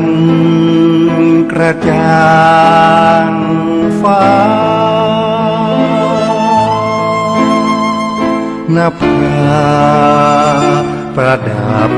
นกระจางฟ้าน้าผาประดับ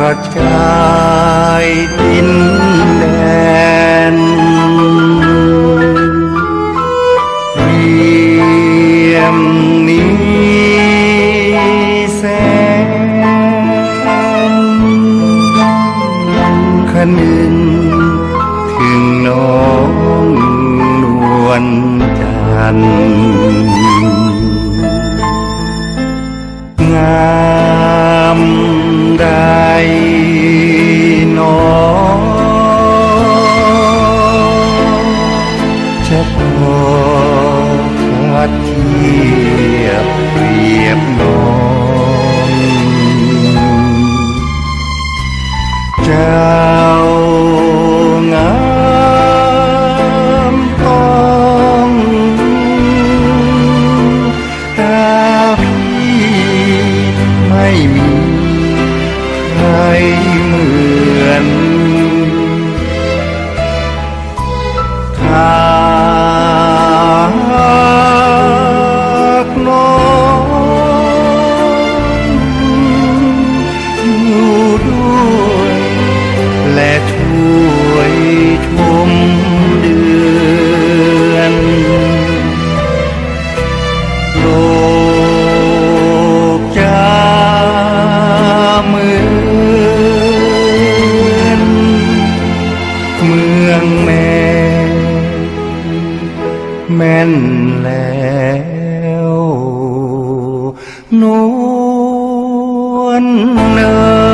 กระจายดินแดนเรียมนี้แสนขนึงถึงน้องนวลจันทร์งา down. mê men lẽo nuôn nơi